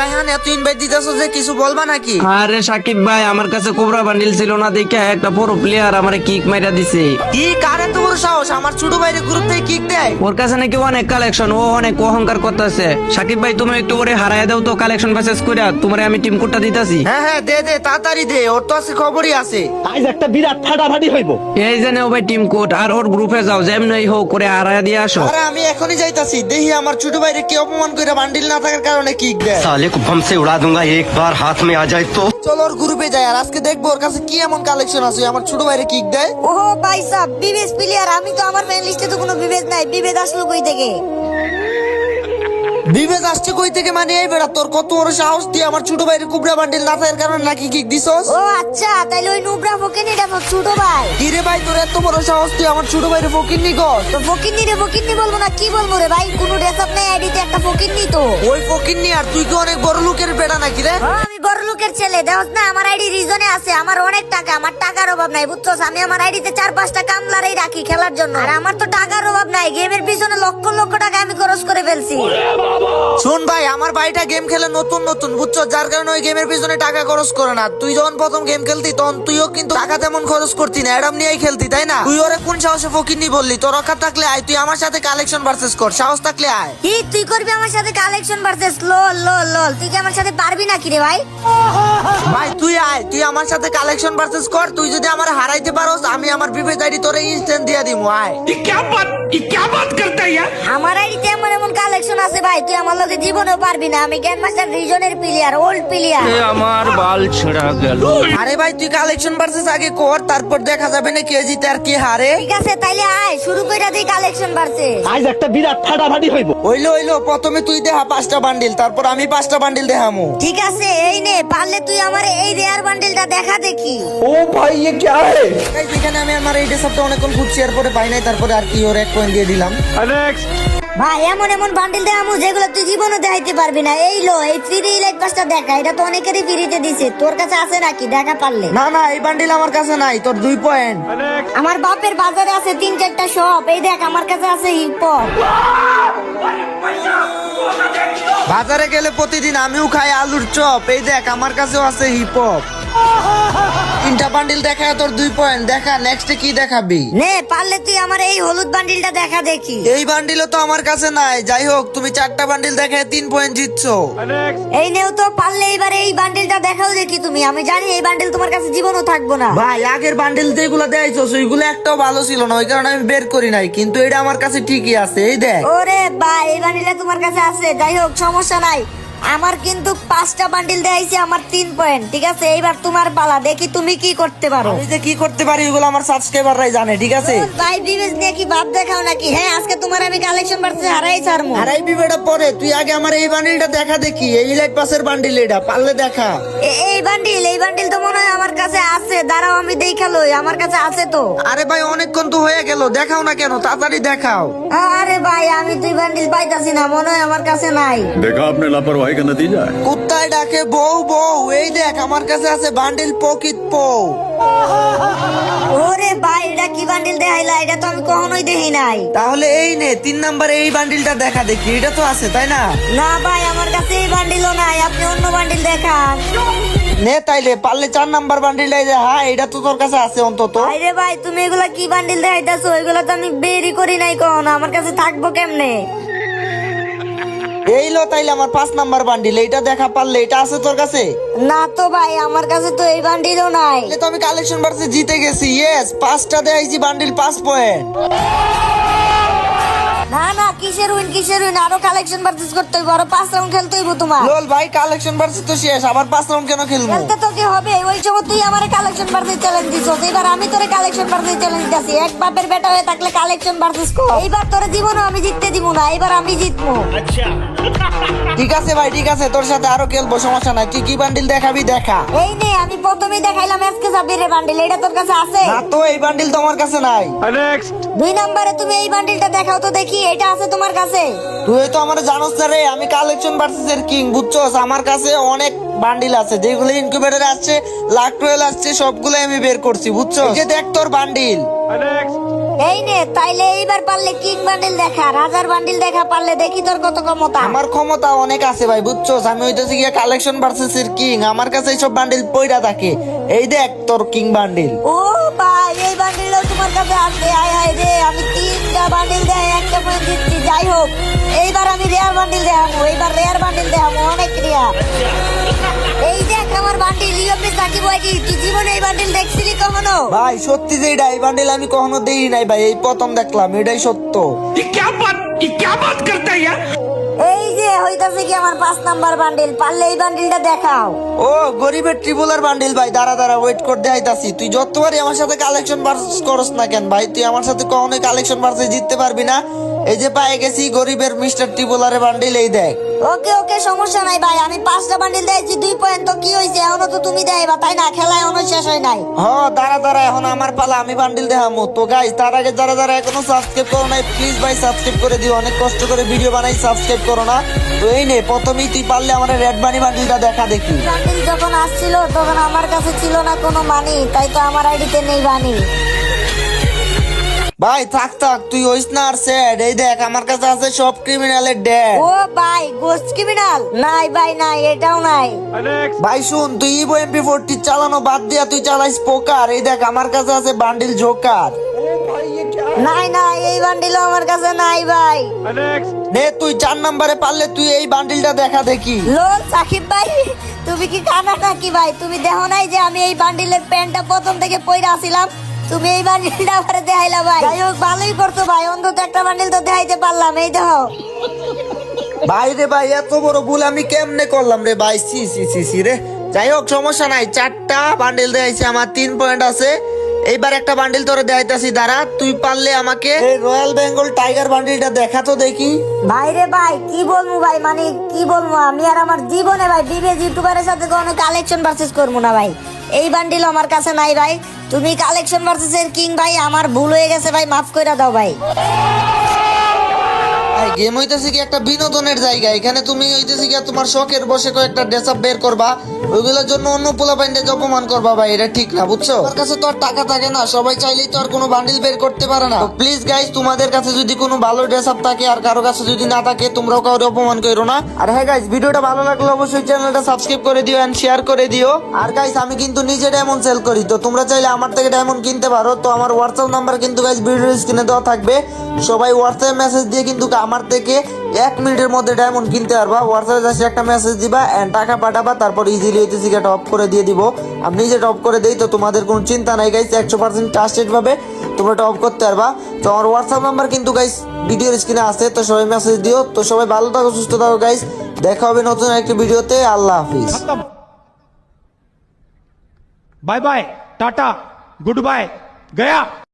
রায়হান এত ইনভাইট দিতেছো যে কিছু বলবা নাকি? আরে সাকিব ভাই আমার কাছে কোবরা বান্ডিল ছিল না দেখে একটা বড় প্লেয়ার আমারে কিক মাইরা দিছে। কি? কারে তো সাহস? আমার ছোট ভাইরে গ্রুপ থেকে কিক দেয়? ওর কাছে নাকি অনেক কালেকশন ও অনেক অহংকার করতেছে। সাকিব ভাই তুমি একটু করে হারায় দাও তো কালেকশন মেসেজ করে তোমারে আমি টিম কোডটা দিতাছি। হ্যাঁ হ্যাঁ দে দে তাড়াতাড়ি দে ওর তো আছে খবরই আছে। আজ একটা বিরাট ফাটাফাটি হইব। এই যে নেও ভাই টিম কোড আর ওর গ্রুপে যাও যেমনি হোক করে হারায় দিয়ে আসো। আরে আমি এখনই যাইতাছি। দেখি আমার ছোট ভাইরে কি অপমান করে বান্ডিল না থাকার কারণে কিক দেয়। साले को बम से उड़ा दूंगा एक बार हाथ में आ जाए तो চলো ওর গ্রুপে যাই আর আজকে দেখবো ওর কাছে কি এমন কালেকশন আছে আমার ছোট ভাইরে কিক দেয় ওহো ভাই সাহ বিবেশ প্লেয়ার আমি তো আমার ফ্রেন্ড লিস্টে তো কোনো বিবেশ নাই বিবেশ আসলো কই থেকে বিবেক আসছে কই থেকে? মানে এই বেড়া তোর কত বড় সাহস? দিয়ে আমার ছোট ভাইয়ের কুবরা বান্ডিল না থাকার কারণে নাকি কিক দিছস? ও আচ্ছা তাইলে ওই নুবরা ফকিনি এটা তোর ছোট ভাই। কিরে ভাই তোর এত বড় সাহস? তুই আমার ছোট ভাইয়ের ফকিরনি গো তো ফকিনি রে ফকিনি বলব না কি বলব রে ভাই? কোনো ড্রেস আপ নাই আইডিতে একটা ফকিনি তো। ওই ফকিরনি আর তুই কি অনেক বড় লোকের বেড়া নাকি রে? আমি লোকের ছেলে দেখছ না? আমার আইডি রিজনে আছে আমার অনেক টাকা আমার টাকার অভাব নাই বুঝছস? আমি আমার আইডিতে চার পাঁচটা কামলারই রাখি খেলার জন্য। আর আমার তো টাকার অভাব নাই গেমের পিছনে লক্ষ লক্ষ টাকা আমি খরচ করে ফেলছি। শোন ভাই আমার ভাইটা গেম খেলে নতুন নতুন বুঝছ যার কারণে ওই গেমের পিছনে টাকা খরচ করে না। তুই যখন প্রথম গেম খেলতি তখন তুইও কিন্তু টাকা তেমন খরচ করতি না। অ্যাডাম নিয়েই খেলতি তাই না? তুই ওরে কোন সাহসে ফকিরনি বললি? তোর রক্ষা থাকলে আয় তুই আমার সাথে কালেকশন ভার্সেস কর। সাহস থাকলে আয়। কি তুই করবি আমার সাথে কালেকশন ভার্সেস লল লল লল তুই কি আমার সাথে পারবি নাকি রে ভাই? ভাই, তুই আয়, তুই আমার সাথে কালেকশন পারচেস কর, তুই যদি আমার হারাইতে পারোস, আমি আমার বিবেক আইডি তোরে ইনস্ট্যান্ট দিয়ে দিমু, আয়। কি বাত ইয়া আমার আইডিতে এমন এমন কালেকশন আছে ভাই তুই আমার লগে জীবনও পারবি না। আমি গ্যান মাস্টার রিজনের প্লেয়ার ওল্ড প্লেয়ার আমার বাল ছেড়া গেল। আরে ভাই তুই কালেকশন ভার্সেস আগে কর তারপর দেখা যাবে না কে জিতে আর কে হারে। ঠিক আছে তাইলে আয় শুরু কইরা দেই কালেকশন ভার্সেস আজ একটা বিরাট ফাটাফাটি হইব। হইল হইল প্রথমে তুই দেখা পাঁচটা বান্ডিল তারপর আমি পাঁচটা বান্ডিল দেখামু। ঠিক আছে এই নে পারলে তুই আমার এই রেয়ার বান্ডিলটা দেখা দেখি। ও ভাই ইয়ে কি হ্যায় এখানে আমি আমার এই ডেসাপটা অনেকক্ষণ খুঁজছি এরপরে পাই নাই তারপরে আর কি ওর এক পয়েন্ট দিয়ে দিলাম। ভাই এমন এমন বান্ডেল দেখামু যেগুলো তুই জীবনও দেখাইতে পারবি না। এই লো এই ফ্রি ইলাইট পাসটা দেখা এটা তো অনেকেরই ফ্রিতে দিছে। তোর কাছে আছে নাকি? দেখা পারলে। না না এই বান্ডিল আমার কাছে নাই তোর দুই পয়েন্ট আমার বাপের বাজারে আছে তিন চারটা শপ এই দেখ আমার কাছে আছে হিপ বাজারে গেলে প্রতিদিন আমিও খাই আলুর চপ। এই দেখ আমার কাছেও আছে হিপ হপ তিনটা বান্ডিল দেখা তোর দুই পয়েন্ট দেখা নেক্সটে কি দেখাবি? নে পারলে তুই আমার এই হলুদ বান্ডিলটা দেখা দেখি। এই বান্ডিলও তো আমার কাছে নাই। যাই হোক তুমি চারটা বান্ডিল দেখে তিন পয়েন্ট জিতছো। এই নেও তো পারলে এবারে এই বান্ডিলটা দেখাও দেখি তুমি। আমি জানি এই বান্ডিল তোমার কাছে জীবনও থাকব না। ভাই আগের বান্ডিল যেগুলো দেয়াইছো ওইগুলো একটাও ভালো ছিল না। ওই কারণে আমি বের করি নাই। কিন্তু এটা আমার কাছে ঠিকই আছে। এই দেখ। ওরে ভাই এই বান্ডিলটা তোমার কাছে আছে। যাই হোক সমস্যা নাই। আমার কিন্তু পাঁচটা বান্ডিল দেয়াইছে আমার তিন পয়েন্ট ঠিক আছে? এইবার তোমার পালা দেখি তুমি কি করতে পারো। আমি যে কি করতে পারি ওগুলো আমার সাবস্ক্রাইবাররাই জানে ঠিক আছে? ভাই বিবেচ নিয়ে কি ভাব দেখাও নাকি? হ্যাঁ আজকে তোমার আমি কালেকশন বাড়ছে হারাই ছাড়মু। হারাই বিবেটা পরে তুই আগে আমার এই বান্ডিলটা দেখা দেখি এই লাইট পাসের বান্ডিল এটা পারলে দেখা। এ- এই বান্ডিল এই বান্ডিল তো মনে হয় দাঁড়াও আমি দেখা লই আমার কাছে আছে তো। আরে ভাই অনেকক্ষণ তো হয়ে গেল দেখাও না কেন তাড়াতাড়ি দেখাও। আরে ভাই আমি দুই বান্ডিল পাইতাছি না মনে হয় আমার কাছে নাই। দেখা আপনি লাপরওয়াহি কা যায়? কুত্তায় ডাকে বউ বউ এই দেখ আমার কাছে আছে বান্ডিল পকিট পো ওরে ভাই এটা কি বান্ডিল দেখাইলা? এটা তো আমি কখনোই দেখি নাই। তাহলে এই নে তিন নাম্বারে এই বান্ডিলটা দেখা দেখি এটা তো আছে তাই না? না ভাই আমার কাছে এই বান্ডিলও নাই আপনি অন্য বান্ডিল দেখান। নে তাইলে পারলে চার নাম্বার যে হ্যাঁ এটা তো তোর কাছে আছে অন্তত। আরে ভাই তুমি এগুলা কি বান্ডিল দেখাইতাছো? এগুলা তো আমি বেরি করি নাই কখনো আমার কাছে থাকব কেমনে? এই লো তাইলে আমার পাঁচ নাম্বার বান্ডিল এইটা দেখা পারলে এটা আছে তোর কাছে? না তো ভাই আমার কাছে তো এই বান্ডিলও নাই। তাহলে তো আমি কালেকশন বাড়ছে জিতে গেছি ইয়েস পাঁচটা দেখাইছি বান্ডিল পাঁচ পয়েন্ট না না কিসের উইন কিসের উইন আরও কালেকশন পারচেজ করতে হইব আরও পাঁচ রাউন্ড খেলতে হইব তোমার। লোল ভাই কালেকশন তো শেষ আবার পাঁচ রাউন্ড কেন খেলব? খেলতে তো কি হবে? ওই সময় তুই আমার কালেকশন পারচেজ চ্যালেঞ্জ দিছস। এবার আমি তোরে কালেকশন পারচেজ চ্যালেঞ্জ দিছি এক বাপের বেটা হয়ে থাকলে কালেকশন পারচেজ কর এইবার তোরে জীবনে আমি জিততে দিব না এবার আমি জিতবো। ঠিক আছে ভাই ঠিক আছে তোর সাথে আরও খেলব সমস্যা নাই। তুই কি বান্ডিল দেখাবি দেখা। এই নে আমি প্রথমেই দেখাইলাম সাবিরের বান্ডিল এটা তোর কাছে আছে? না তো এই বান্ডিল তো আমার কাছে নাই। দুই নম্বরে তুমি এই বান্ডিলটা দেখাও তো দেখি। এটা আছে তোমার কাছে? তুই তো আমার জানোস না রে আমি কালেকশন ভার্সেসের কিং বুঝছস? আমার কাছে অনেক বান্ডিল আছে যেগুলো ইনকিউবেটর আসছে লাক টুয়েল আসছে সবগুলো আমি বের করছি এই যে দেখ তোর বান্ডিল এই নে তাইলে এইবার পারলে কিং বান্ডিল দেখা রাজার বান্ডিল দেখা পারলে দেখি তোর কত ক্ষমতা। আমার ক্ষমতা অনেক আছে ভাই বুঝছস? আমি হইতেছি গিয়ে কালেকশন ভার্সেস কিং আমার কাছে এইসব বান্ডিল পইরা থাকে। এই দেখ তোর কিং বান্ডিল ও বান্ডিলও কাছে আছে আয় রে। আমি তিনটা বান্ডিল দেয় একটা পয়েন্ট দিচ্ছি। যাই হোক এইবার আমি রেয়ার বান্ডিল দেখাবো। এইবার রেয়ার বান্ডিল দেখাবো। অনেক রেয়ার এই দেখ আমার বান্ডিল সাকিব তুই জীবনে এই বান্ডিল দেখছিলি কখনো? ভাই সত্যি যে এটা এই বান্ডিল আমি কখনো দেই নাই ভাই। এই প্রথম দেখলাম এটাই সত্য। এই যে হইতাছে কি আমার পাঁচ নাম্বার বান্ডিল? পারলে এই বান্ডিলটা দেখাও। ও, গরিবের ট্রিপুলার বান্ডিল ভাই, দাঁড়া দাঁড়া ওয়েট করতে আইতাছি। তুই যতবারই আমার সাথে কালেকশন ভার্সেস করস না কেন ভাই, তুই আমার সাথে কখনোই কালেকশন ভার্সেস জিততে পারবি না। এই যে পায়ে গেছি গরিবের মিস্টার ট্রিপুলারের বান্ডিল এই দেখ ওকে ওকে সমস্যা নাই ভাই আমি পাঁচটা বান্ডিল দিয়েছি দুই পয়েন্ট তো কি হয়েছে? এখনও তো তুমি দেয়বা তাই না? খেলা এখনও শেষ হয় নাই। হ দাঁড়া দাঁড়া এখন আমার পালা আমি বান্ডিল দেখামো। তো গাইস তার আগে যারা যারা এখনও সাবস্ক্রাইব করো নাই প্লিজ ভাই সাবস্ক্রাইব করে দিও। অনেক কষ্ট করে ভিডিও বানাই সাবস্ক্রাইব করো না। তো এই নে প্রথমেই তুই পারলে আমার রেড বানি বান্ডিলটা দেখা দেখি। বান্ডিল যখন আসছিল তখন আমার কাছে ছিল না কোনো মানি তাই তো আমার আইডিতে নেই বানি ভাই থাক থাক তুই হইস না আর স্যাড এই দেখ আমার কাছে আছে সব ক্রিমিনালের ড্যাড ও ভাই গোস্ট ক্রিমিনাল নাই ভাই নাই এটাও নাই। ভাই শুন তুই ইভো এমপি ফোরটি চালানো বাদ দিয়া তুই চালাইস পোকার এই দেখ আমার কাছে আছে বান্ডিল জোকার নাই নাই এই বান্ডিলও আমার কাছে নাই ভাই। নে তুই চার নম্বরে পারলে তুই এই বান্ডিলটা দেখা দেখি। লোল সাকিব ভাই তুমি কি কানা নাকি ভাই? তুমি দেখো নাই যে আমি এই বান্ডিলের প্যান্টটা প্রথম থেকে পইরা আসিলাম। তুমি এই বান্ডিলটা আমারে দেখাইলা ভাই। যাই হোক ভালোই করতো ভাই। অন্তত একটা বান্ডিল তো দেখাইতে পারলাম এই দেখো। ভাই রে ভাই এত বড় ভুল আমি কেমনে করলাম রে ভাই? সি সি সি সি রে। যাই হোক সমস্যা নাই। চারটা বান্ডিল দেখাইছে আমার তিন পয়েন্ট আছে। এইবার একটা বান্ডিল তোরে দেখাইতাছি দাঁড়া। তুই পারলে আমাকে এই রয়্যাল বেঙ্গল টাইগার বান্ডিলটা দেখা তো দেখি। ভাই রে ভাই কি বলব ভাই? মানে কি বলব? আমি আর আমার জীবনে ভাই বিবেজ ইউটিউবারের সাথে কোনো কালেকশন ভার্সেস করব না ভাই। এই বান্ডিল আমার কাছে নাই ভাই। তুমি কালেকশন ভার্সেস এর কিং ভাই, আমার ভুল হয়ে গেছে ভাই, মাফ করে দাও ভাই। ভাই গেম হইতেছে কি একটা বিনোদনের জায়গা। এখানে তুমি হইতেছে কি তোমার শখের বসে কয়েকটা ড্রেস আপ বের করবা। ওইগুলোর জন্য অন্য পোলা পাইন্ডে অপমান করবা ভাই এটা ঠিক না বুঝছ? আমার কাছে তো আর টাকা থাকে না সবাই চাইলেই তো আর কোনো বান্ডিল বের করতে পারে না। প্লিজ গাইস তোমাদের কাছে যদি কোনো ভালো ড্রেস আপ থাকে আর কারও কাছে যদি না থাকে তোমরাও কাউকে অপমান করো না। আর হ্যাঁ গাইস ভিডিওটা ভালো লাগলে অবশ্যই চ্যানেলটা সাবস্ক্রাইব করে দিও এন্ড শেয়ার করে দিও। আর গাইস আমি কিন্তু নিজে ডায়মন্ড সেল করি তো তোমরা চাইলে আমার থেকে ডায়মন্ড কিনতে পারো। তো আমার হোয়াটসঅ্যাপ নাম্বার কিন্তু গাইস ভিডিও স্ক্রিনে দেওয়া থাকবে। সবাই হোয়াটসঅ্যাপ মেসেজ দিয়ে কিন্তু আমার থেকে এক মিনিটের মধ্যে ডায়মন্ড কিনতে পারবা। হোয়াটসঅ্যাপে জাস্ট একটা মেসেজ দিবা অ্যান্ড টাকা পাঠাবা, তারপর ইজিলি এই এটা অফ করে দিয়ে দিব। আমি নিজে টপ করে দিই, তো তোমাদের কোনো চিন্তা নাই গাইছে একশো পার্সেন্ট ট্রাস্টেডভাবে তোমরা টপ করতে পারবা। তো আমার হোয়াটসঅ্যাপ নাম্বার কিন্তু গাইস ভিডিওর স্ক্রিনে আছে, তো সবাই মেসেজ দিও। তো সবাই ভালো থাকো, সুস্থ থাকো গাইস দেখা হবে নতুন একটি ভিডিওতে আল্লাহ হাফিজ। Bye bye tata good bye Gaya